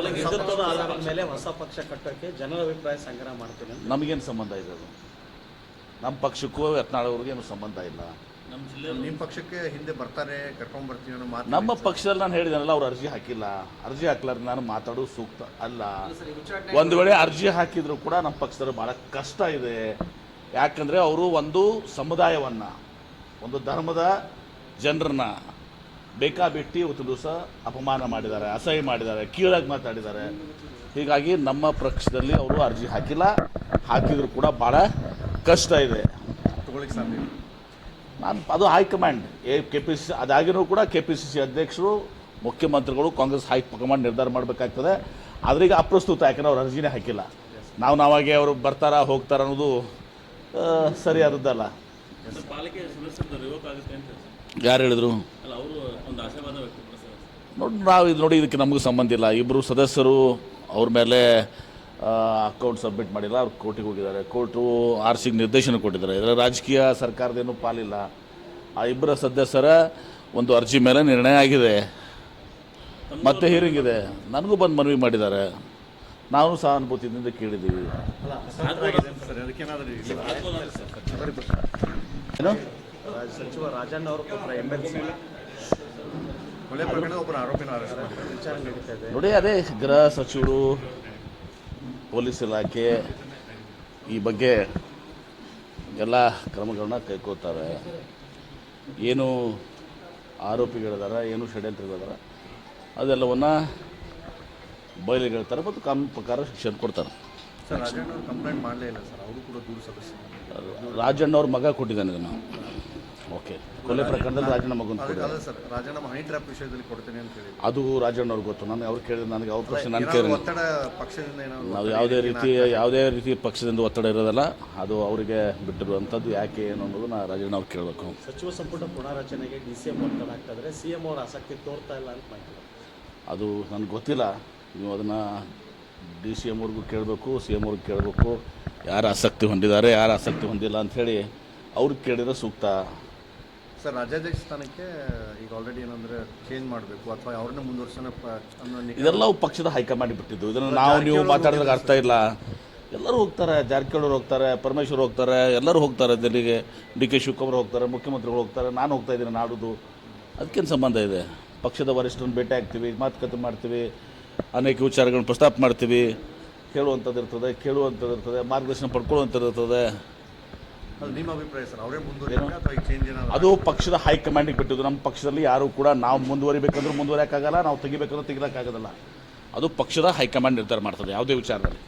ಹಿಂದುತ್ವದ ಆಧಾರದ ಮೇಲೆ ಹೊಸ ಪಕ್ಷ ಕಟ್ಟೋಕೆ ಜನರ ಅಭಿಪ್ರಾಯ ಸಂಗ್ರಹ ಮಾಡ್ತೀನಿ. ನಮಗೇನು ಸಂಬಂಧ ಇದೆ ಅದು? ನಮ್ಮ ಪಕ್ಷಕ್ಕೂ ಯತ್ನಾಳ್ ಅವ್ರಿಗೆ ಏನು ಸಂಬಂಧ ಇಲ್ಲ. ನಿಮ್ಮ ಪಕ್ಷಕ್ಕೆ ಹಿಂದೆ ಬರ್ತಾರೆ ಕರ್ಕೊಂಡ್ ಬರ್ತೀವಿ ಅನ್ನೋ ಮಾತು ನಮ್ಮ ಪಕ್ಷದಲ್ಲಿ ನಾನು ಹೇಳಿದನಲ್ಲ ಅವ್ರು ಅರ್ಜಿ ಹಾಕಿಲ್ಲ. ಅರ್ಜಿ ಹಾಕ್ಲಾರ್ದು ನಾನು ಮಾತಾಡೋದು ಸೂಕ್ತ ಅಲ್ಲ. ಒಂದು ವೇಳೆ ಅರ್ಜಿ ಹಾಕಿದ್ರು ಕೂಡ ನಮ್ಮ ಪಕ್ಷದಲ್ಲಿ ಭಾಳ ಕಷ್ಟ ಇದೆ. ಯಾಕಂದರೆ ಅವರು ಒಂದು ಸಮುದಾಯವನ್ನು ಒಂದು ಧರ್ಮದ ಜನರನ್ನ ಬೇಕಾಬಿಟ್ಟಿ ಇವತ್ತು ದಿವಸ ಅಪಮಾನ ಮಾಡಿದ್ದಾರೆ ಅಸಹ್ಯ ಮಾಡಿದ್ದಾರೆ ಕೀಳಾಗಿ ಮಾತಾಡಿದ್ದಾರೆ. ಹೀಗಾಗಿ ನಮ್ಮ ಪಕ್ಷದಲ್ಲಿ ಅವರು ಅರ್ಜಿ ಹಾಕಿಲ್ಲ. ಹಾಕಿದ್ರು ಕೂಡ ಭಾಳ ಕಷ್ಟ ಇದೆ. ತಗೊಳ್ಳಿಕ್ಕೆ ಸಾಧ್ಯ ಇಲ್ಲ. ನಾನು ಅದು high command A K P C C ಅದಾಗಿನೂ ಕೂಡ ಕೆ ಪಿ ಸಿ ಸಿ ಅಧ್ಯಕ್ಷರು ಮುಖ್ಯಮಂತ್ರಿಗಳು ಕಾಂಗ್ರೆಸ್ ಹೈಕಮಾಂಡ್ ನಿರ್ಧಾರ ಮಾಡಬೇಕಾಗ್ತದೆ. ಅದರಿಗೆ ಅಪ್ರಸ್ತುತ ಯಾಕಂದ್ರೆ ಅವ್ರು ಅರ್ಜಿನೇ ಹಾಕಿಲ್ಲ. ನಾವು ನಾವಾಗೆ ಅವರು ಬರ್ತಾರ ಹೋಗ್ತಾರ ಅನ್ನೋದು ಸರಿಯಾದದ್ದಲ್ಲ. ಪಾಲಿಕೆ ಸದಸ್ಯರದ್ದು ರಿವೋಕ್ ಆಗುತ್ತೆ ಅಂತ ಯಾರು ಹೇಳಿದ್ರು ಅಲ್ಲ ಅವರು ಒಂದು ಆಶಾವಾದ ವ್ಯಕ್ತಪಡಿಸ್ತಾರೆ ನೋಡಿ, ನಾವು ಇದು ನೋಡಿ, ಇದಕ್ಕೆ ನಮಗೂ ಸಂಬಂಧ ಇಲ್ಲ. ಇಬ್ಬರು ಸದಸ್ಯರು ಅವ್ರ ಮೇಲೆ ಅಕೌಂಟ್ ಸಬ್ಮಿಟ್ ಮಾಡಿಲ್ಲ. ಅವ್ರು ಕೋರ್ಟಿಗೆ ಹೋಗಿದ್ದಾರೆ. ಕೋರ್ಟು ಆರ್ ಸಿಗೆ ನಿರ್ದೇಶನ ಕೊಟ್ಟಿದ್ದಾರೆ. ಇದರ ರಾಜಕೀಯ ಸರ್ಕಾರದೇನು ಪಾಲಿಲ್ಲ. ಆ ಇಬ್ಬರ ಸದಸ್ಯರ ಒಂದು ಅರ್ಜಿ ಮೇಲೆ ನಿರ್ಣಯ ಆಗಿದೆ. ಮತ್ತೆ ಹಿಯರಿಂಗ್ ಇದೆ. ನನಗೂ ಬಂದು ಮನವಿ ಮಾಡಿದ್ದಾರೆ. ನಾವು ಸಹಾನುಭೂತಿಯಿಂದ ಕೇಳಿದ್ದೀವಿ. ಏನು? ಕೊಲೆ ಪ್ರಕರಣ ಒಬ್ಬರು ಆರೋಪಿನ ಅರೆಸ್ಟ್ ಮಾಡಿದ್ದಾರೆ. ವಿಚಾರ ನಡೀತಾ ಇದೆ. ನೋಡಿ ಅದೇ ಗೃಹ ಸಚಿವರು ಪೊಲೀಸ್ ಇಲಾಖೆ ಈ ಬಗ್ಗೆ ಎಲ್ಲ ಕ್ರಮಗಳನ್ನ ಕೈಕೋತಾರೆ ಏನು ಆರೋಪಿಗಳಿದಾರ ಏನು ಷಡ್ಯಂತ್ರಗಳಿದಾರ ಅದೆಲ್ಲವನ್ನು ಬಯಲಿಗೆಳ್ತಾರೆ ಮತ್ತು ಕಾನೂನು ಪ್ರಕಾರ ಶಿಕ್ಷಣ ಕೊಡ್ತಾರೆ. ಸರ್ ರಾಜಣ್ಣ ಅವರು ಕಂಪ್ಲೇಂಟ್ ಮಾಡಲೇ ಇಲ್ಲ ಸರ್ ಅವರು ಕೂಡ ದೂರ ಸದಸ್ಯರು ರಾಜಣ್ಣ ಅವ್ರ ಮಗ ಕೊಟ್ಟಿದ್ದಾನೆ ಇದನ್ನು. ಓಕೆ. ಕೊಲೆ ಪ್ರಕರಣದಲ್ಲಿ ರಾಜಣ್ಣ ಮಗನ ಅದಕ್ಕೆ ಅಲ್ಲ ಸರ್ ರಾಜಣ್ಣ ಹನಿ ಟ್ರ್ಯಾಪ್ ವಿಷಯದಲ್ಲಿ ಕೊಡ್ತೇನೆ ಅಂತ ಹೇಳಿ ಅದು ರಾಜಣ್ಣ ಅವ್ರಿಗೆ ಗೊತ್ತು. ನಾನು ಅವ್ರು ಕೇಳಿದ್ರೆ ನನಗೆ ಅವ್ರ ಪ್ರಶ್ನೆ ನಾನು ಕೇಳಿ ಒತ್ತಡ ಪಕ್ಷದಿಂದ ಏನಾದ್ರು ನಾವು ಯಾವುದೇ? ರೀತಿ ಯಾವುದೇ ರೀತಿ ಪಕ್ಷದಿಂದ ಒತ್ತಡ ಇರೋದಲ್ಲ ಅದು ಅವರಿಗೆ ಬಿಟ್ಟಿರುವಂಥದ್ದು ಯಾಕೆ ಏನು ಅನ್ನೋದು ನಾ ರಾಜಣ್ಣ ಅವ್ರು ಕೇಳಬೇಕು. ಸಚಿವ ಸಂಪುಟ ಪುನಾರಚನೆಗೆ ಡಿ ಸಿ ಎಂ ಒತ್ತಡ ಸಿ ಎಂ ಅವ್ರ ಆಸಕ್ತಿ ತೋರ್ತಾ ಇಲ್ಲ ಅಂತ ಮಾಹಿತಿ ಅದು ನನಗೆ ಗೊತ್ತಿಲ್ಲ. ನೀವು ಅದನ್ನು ಡಿ ಸಿ ಎಂ ಅವ್ರಿಗೂ ಕೇಳಬೇಕು ಸಿ ಎಂ ಅವ್ರಿಗೆ ಕೇಳಬೇಕು. ಯಾರು ಆಸಕ್ತಿ ಹೊಂದಿದ್ದಾರೆ ಯಾರು ಆಸಕ್ತಿ ಹೊಂದಿಲ್ಲ ಅಂಥೇಳಿ ಅವ್ರಿಗೆ ಕೇಳಿದ್ರೆ ಸೂಕ್ತ. ಸರ್ ರಾಜ್ಯಾಧ್ಯಕ್ಷ ಸ್ಥಾನಕ್ಕೆ ಈಗ ಆಲ್ರೆಡಿ ಏನಂದ್ರೆ ಚೇಂಜ್ ಮಾಡಬೇಕು ಅಥವಾ ಅವ್ರನ್ನ ಮುಂದುವರ್ಸೋಣ ನಿಟ್ಟಿನಲ್ಲಿ- ಪಕ್ಷದ ಹೈಕಮಾಂಡ್ ಬಿಟ್ಟಿದ್ದು. ಇದನ್ನು ನಾವು ನೀವು ಮಾತಾಡಿದಾಗ ಅರ್ಥ ಇಲ್ಲ. ಎಲ್ಲರೂ ಹೋಗ್ತಾರೆ ಜಾರಕಿಹೊಳಿ ಹೋಗ್ತಾರೆ ಪರಮೇಶ್ವರ್ ಹೋಗ್ತಾರೆ ಎಲ್ಲರೂ ಹೋಗ್ತಾರೆ ದಿಲ್ಲಿಗೆ. ಡಿ ಕೆ ಶಿವಕುಮಾರ್ ಹೋಗ್ತಾರೆ ಮುಖ್ಯಮಂತ್ರಿಗಳು ಹೋಗ್ತಾರೆ ನಾನು ಹೋಗ್ತಾ ಇದ್ದೀನಿ ನಾಡುದು. ಅದಕ್ಕೇನು ಸಂಬಂಧ ಇದೆ? ಪಕ್ಷದ ವರಿಷ್ಠರನ್ನು ಭೇಟಿ ಆಗ್ತೀವಿ ಮಾತುಕತೆ ಮಾಡ್ತೀವಿ ಅನೇಕ ವಿಚಾರಗಳನ್ನ ಪ್ರಸ್ತಾಪ ಮಾಡ್ತೀವಿ. ಕೇಳುವಂಥದ್ದು ಇರ್ತದೆ ಕೇಳುವಂಥದ್ದು ಇರ್ತದೆ ಮಾರ್ಗದರ್ಶನ ಪಡ್ಕೊಳ್ಳುವಂಥದ್ದು ಇರ್ತದೆ. ನಿಮ್ಮ ಅಭಿಪ್ರಾಯ ಸರ್ ಅವರೇ ಮುಂದೆ ಅಥವಾ ಚೇಂಜ್ ಏನಾದ್ರು ಅದು ಪಕ್ಷದ ಹೈಕಮಾಂಡಿಗೆ ಬಿಟ್ಟಿದ್ದು. ನಮ್ಮ ಪಕ್ಷದಲ್ಲಿ ಯಾರು ಕೂಡ ನಾವು ಮುಂದುವರಿಬೇಕಂದ್ರೆ ಮುಂದುವರಿಯಕ್ಕಾಗಲ್ಲ ನಾವು ತೆಗಿಬೇಕಂದ್ರೆ ತೆಗಿಯೋಕ್ಕಾಗೋದಿಲ್ಲ ಅದು ಪಕ್ಷದ ಹೈಕಮಾಂಡ್ ನಿರ್ಧಾರ ಮಾಡ್ತದೆ ಯಾವುದೇ ವಿಚಾರದಲ್ಲಿ.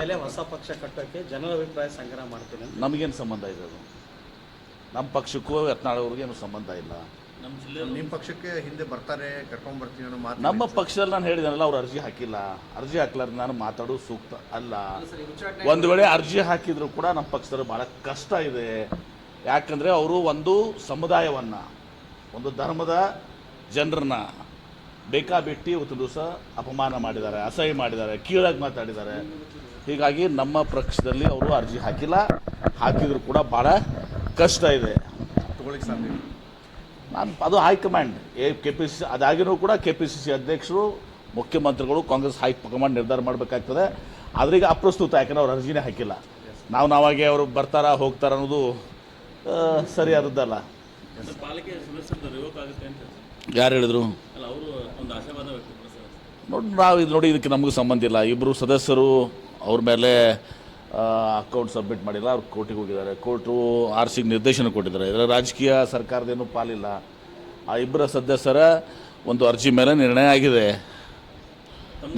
ಮೇಲೆ ಹೊಸ ಪಕ್ಷ ಕಟ್ಟೋಕ್ಕೆ ಜನರ ಅಭಿಪ್ರಾಯ ಸಂಗ್ರಹ ಮಾಡ್ತೀನಿ. ನಮಗೇನು ಸಂಬಂಧ ಇದೆ ಅದು? ನಮ್ಮ ಪಕ್ಷಕ್ಕೂ ಯತ್ನಾಳ್ ಏನು ಸಂಬಂಧ ಇಲ್ಲ? ನಮ್ಮ ಜಿಲ್ಲೆ ನಿಮ್ಮ ಪಕ್ಷಕ್ಕೆ ಹಿಂದೆ ಬರ್ತಾರೆ ಕರ್ಕೊಂಡ್ ಬರ್ತೀನಿ ಅನ್ನೋ ಮಾತು ನಮ್ಮ ಪಕ್ಷದಲ್ಲಿ ನಾನು ಹೇಳಿದನಲ್ಲ ಅವ್ರು ಅರ್ಜಿ ಹಾಕಿಲ್ಲ. ಅರ್ಜಿ ಹಾಕ್ಲಾರ್ದು ನಾನು ಮಾತಾಡೋದು ಸೂಕ್ತ ಅಲ್ಲ. ಒಂದು ವೇಳೆ ಅರ್ಜಿ ಹಾಕಿದ್ರು ಕೂಡ ನಮ್ಮ ಪಕ್ಷದಲ್ಲಿ ಭಾಳ ಕಷ್ಟ ಇದೆ. ಯಾಕಂದರೆ ಅವರು ಒಂದು ಸಮುದಾಯವನ್ನು ಒಂದು ಧರ್ಮದ ಜನರನ್ನ ಬೇಕಾಬಿಟ್ಟಿ ಇವತ್ತು ದಿವಸ ಅಪಮಾನ ಮಾಡಿದ್ದಾರೆ ಅಸಹ್ಯ ಮಾಡಿದ್ದಾರೆ ಕೀಳಾಗಿ ಮಾತಾಡಿದ್ದಾರೆ. ಹೀಗಾಗಿ ನಮ್ಮ ಪಕ್ಷದಲ್ಲಿ ಅವರು ಅರ್ಜಿ ಹಾಕಿಲ್ಲ. ಹಾಕಿದ್ರು ಕೂಡ ಭಾಳ ಕಷ್ಟ ಇದೆ. ತಗೊಳ್ಳಿಕ್ಕೆ ಸಾಧ್ಯ. ನಾನು ಅದು high command A K P C C ಅದಾಗಿನೂ ಕೂಡ ಕೆ ಪಿ ಸಿ ಸಿ ಅಧ್ಯಕ್ಷರು ಮುಖ್ಯಮಂತ್ರಿಗಳು ಕಾಂಗ್ರೆಸ್ ಹೈಕಮಾಂಡ್ ನಿರ್ಧಾರ ಮಾಡಬೇಕಾಗ್ತದೆ. ಅದರಿಗೆ ಅಪ್ರಸ್ತುತ ಯಾಕಂದ್ರೆ ಅವ್ರು ಅರ್ಜಿನೇ ಹಾಕಿಲ್ಲ. ನಾವು ನಾವಾಗೆ ಅವರು ಬರ್ತಾರ ಹೋಗ್ತಾರ ಅನ್ನೋದು ಸರಿ ಸರಿಯಾದದ್ದಲ್ಲ ಯಾರು ಹೇಳಿದ್ರು? ನೋಡಿ ನಾವು ಇದು ನೋಡಿ ಇದಕ್ಕೆ ನಮಗೂ ಸಂಬಂಧ ಇಲ್ಲ. ಇಬ್ಬರು ಸದಸ್ಯರು ಅವ್ರ ಮೇಲೆ ಅಕೌಂಟ್ ಸಬ್ಮಿಟ್ ಮಾಡಿಲ್ಲ, ಅವ್ರು ಕೋರ್ಟಿಗೆ ಹೋಗಿದ್ದಾರೆ. ಕೋರ್ಟು ಆರ್ ಸಿಗೆ ನಿರ್ದೇಶನ ಕೊಟ್ಟಿದ್ದಾರೆ. ಇದರ ರಾಜಕೀಯ ಸರ್ಕಾರದೇನು ಪಾಲಿಲ್ಲ. ಆ ಇಬ್ಬರ ಸದಸ್ಯರ ಒಂದು ಅರ್ಜಿ ಮೇಲೆ ನಿರ್ಣಯ ಆಗಿದೆ.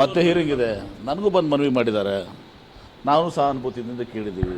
ಮತ್ತೆ ಹಿಯರಿಂಗ್ ಇದೆ. ನನಗೂ ಬಂದು ಮನವಿ ಮಾಡಿದ್ದಾರೆ. ನಾವು ಸಹಾನುಭೂತಿಯಿಂದ ಕೇಳಿದ್ದೀವಿ.